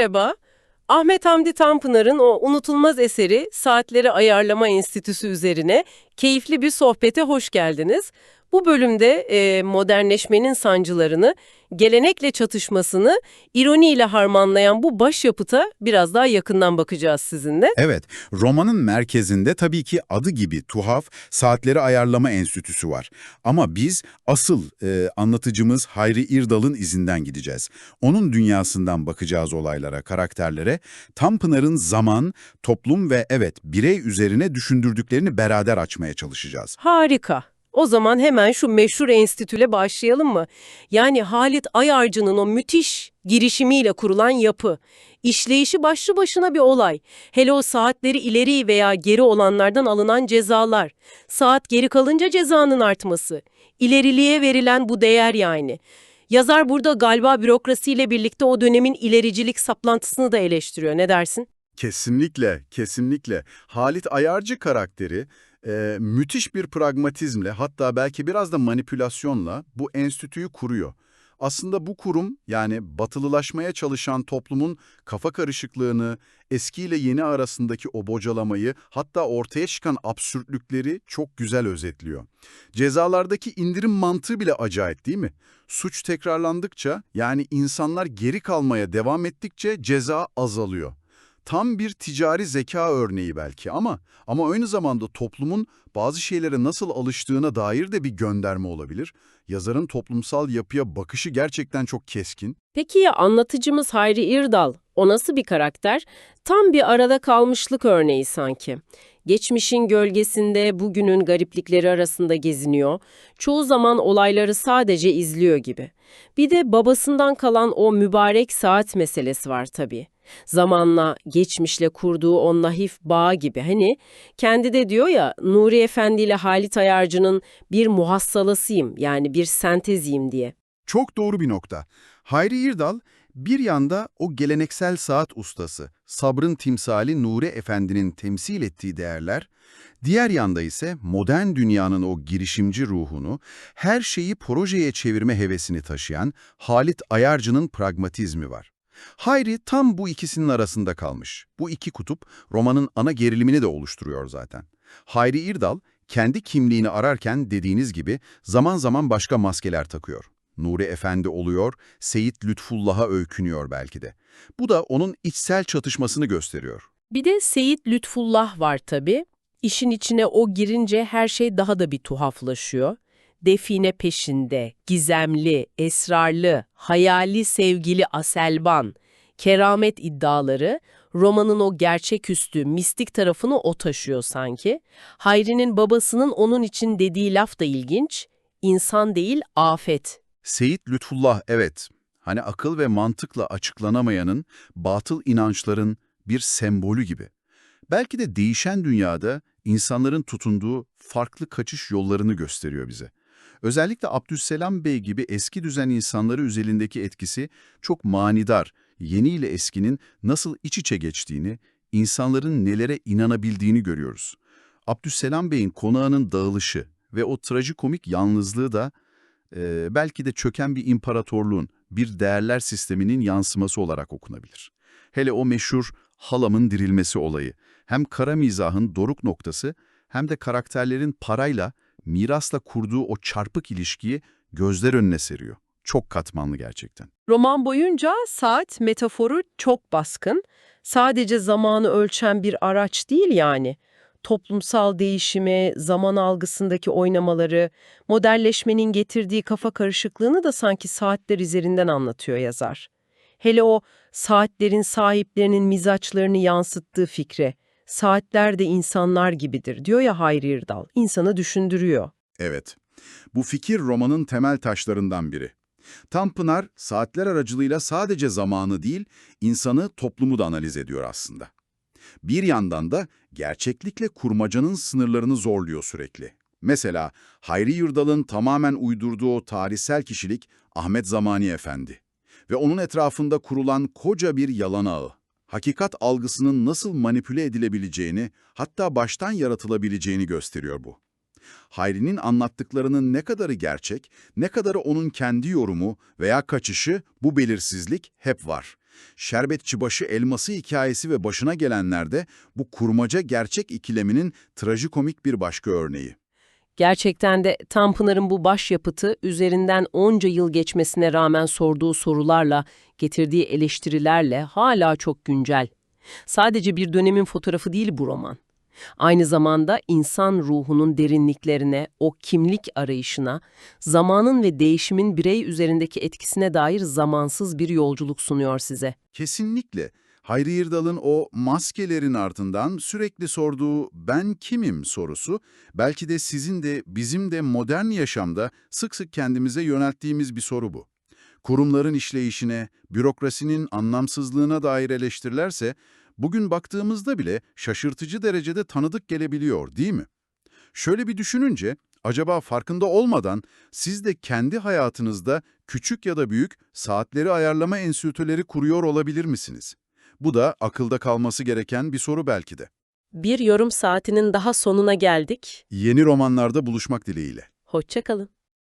Merhaba. Ahmet Hamdi Tanpınar'ın o unutulmaz eseri Saatleri Ayarlama Enstitüsü üzerine keyifli bir sohbete hoş geldiniz. Bu bölümde e, modernleşmenin sancılarını, gelenekle çatışmasını ironiyle harmanlayan bu başyapıta biraz daha yakından bakacağız sizinle. Evet, romanın merkezinde tabii ki adı gibi tuhaf saatleri ayarlama enstitüsü var. Ama biz asıl e, anlatıcımız Hayri İrdal'ın izinden gideceğiz. Onun dünyasından bakacağız olaylara, karakterlere. Tanpınar'ın zaman, toplum ve evet birey üzerine düşündürdüklerini beraber açmaya çalışacağız. Harika. O zaman hemen şu meşhur enstitüle başlayalım mı? Yani Halit Ayarcı'nın o müthiş girişimiyle kurulan yapı. İşleyişi başlı başına bir olay. Hele o saatleri ileri veya geri olanlardan alınan cezalar. Saat geri kalınca cezanın artması. İleriliğe verilen bu değer yani. Yazar burada galiba bürokrasiyle birlikte o dönemin ilericilik saplantısını da eleştiriyor. Ne dersin? Kesinlikle, kesinlikle. Halit Ayarcı karakteri e, müthiş bir pragmatizmle hatta belki biraz da manipülasyonla bu enstitüyü kuruyor. Aslında bu kurum yani batılılaşmaya çalışan toplumun kafa karışıklığını, eskiyle yeni arasındaki o bocalamayı hatta ortaya çıkan absürtlükleri çok güzel özetliyor. Cezalardaki indirim mantığı bile acayip değil mi? Suç tekrarlandıkça yani insanlar geri kalmaya devam ettikçe ceza azalıyor. Tam bir ticari zeka örneği belki ama ama aynı zamanda toplumun bazı şeylere nasıl alıştığına dair de bir gönderme olabilir. Yazarın toplumsal yapıya bakışı gerçekten çok keskin. Peki ya anlatıcımız Hayri İrdal? O nasıl bir karakter? Tam bir arada kalmışlık örneği sanki. Geçmişin gölgesinde bugünün gariplikleri arasında geziniyor. Çoğu zaman olayları sadece izliyor gibi. Bir de babasından kalan o mübarek saat meselesi var tabii. Zamanla, geçmişle kurduğu o nahif bağ gibi. Hani kendi de diyor ya Nuri Efendi ile Halit Ayarcı'nın bir muhassalasıyım yani bir senteziyim diye. Çok doğru bir nokta. Hayri İrdal bir yanda o geleneksel saat ustası, sabrın timsali Nuri Efendi'nin temsil ettiği değerler, diğer yanda ise modern dünyanın o girişimci ruhunu, her şeyi projeye çevirme hevesini taşıyan Halit Ayarcı'nın pragmatizmi var. Hayri tam bu ikisinin arasında kalmış. Bu iki kutup romanın ana gerilimini de oluşturuyor zaten. Hayri İrdal kendi kimliğini ararken dediğiniz gibi zaman zaman başka maskeler takıyor. Nuri Efendi oluyor, Seyit Lütfullah'a öykünüyor belki de. Bu da onun içsel çatışmasını gösteriyor. Bir de Seyit Lütfullah var tabii. İşin içine o girince her şey daha da bir tuhaflaşıyor. Define peşinde, gizemli, esrarlı, hayali sevgili Aselban, keramet iddiaları, romanın o gerçeküstü, mistik tarafını o taşıyor sanki. Hayri'nin babasının onun için dediği laf da ilginç, insan değil afet. Seyit Lütfullah evet, hani akıl ve mantıkla açıklanamayanın, batıl inançların bir sembolü gibi. Belki de değişen dünyada insanların tutunduğu farklı kaçış yollarını gösteriyor bize. Özellikle Abdüsselam Bey gibi eski düzen insanları üzerindeki etkisi çok manidar, yeni ile eskinin nasıl iç içe geçtiğini, insanların nelere inanabildiğini görüyoruz. Abdüsselam Bey'in konağının dağılışı ve o trajikomik yalnızlığı da e, belki de çöken bir imparatorluğun, bir değerler sisteminin yansıması olarak okunabilir. Hele o meşhur halamın dirilmesi olayı, hem kara mizahın doruk noktası hem de karakterlerin parayla, mirasla kurduğu o çarpık ilişkiyi gözler önüne seriyor. Çok katmanlı gerçekten. Roman boyunca saat metaforu çok baskın. Sadece zamanı ölçen bir araç değil yani. Toplumsal değişimi, zaman algısındaki oynamaları, modelleşmenin getirdiği kafa karışıklığını da sanki saatler üzerinden anlatıyor yazar. Hele o saatlerin sahiplerinin mizaçlarını yansıttığı fikre, saatler de insanlar gibidir diyor ya Hayri İrdal, insanı düşündürüyor. Evet, bu fikir romanın temel taşlarından biri. Tanpınar, saatler aracılığıyla sadece zamanı değil, insanı, toplumu da analiz ediyor aslında. Bir yandan da gerçeklikle kurmacanın sınırlarını zorluyor sürekli. Mesela Hayri Yırdal'ın tamamen uydurduğu tarihsel kişilik Ahmet Zamani Efendi ve onun etrafında kurulan koca bir yalan ağı. Hakikat algısının nasıl manipüle edilebileceğini, hatta baştan yaratılabileceğini gösteriyor bu. Hayri'nin anlattıklarının ne kadarı gerçek, ne kadarı onun kendi yorumu veya kaçışı bu belirsizlik hep var. Şerbetçibaşı elması hikayesi ve başına gelenlerde bu kurmaca gerçek ikileminin trajikomik bir başka örneği. Gerçekten de Tanpınar'ın bu başyapıtı üzerinden onca yıl geçmesine rağmen sorduğu sorularla, getirdiği eleştirilerle hala çok güncel. Sadece bir dönemin fotoğrafı değil bu roman. Aynı zamanda insan ruhunun derinliklerine, o kimlik arayışına, zamanın ve değişimin birey üzerindeki etkisine dair zamansız bir yolculuk sunuyor size. Kesinlikle. Hayri Yırdal'ın o maskelerin ardından sürekli sorduğu ben kimim sorusu belki de sizin de bizim de modern yaşamda sık sık kendimize yönelttiğimiz bir soru bu. Kurumların işleyişine, bürokrasinin anlamsızlığına dair eleştirilerse bugün baktığımızda bile şaşırtıcı derecede tanıdık gelebiliyor değil mi? Şöyle bir düşününce acaba farkında olmadan siz de kendi hayatınızda küçük ya da büyük saatleri ayarlama enstitüleri kuruyor olabilir misiniz? Bu da akılda kalması gereken bir soru belki de. Bir yorum saatinin daha sonuna geldik. Yeni romanlarda buluşmak dileğiyle. Hoşça kalın.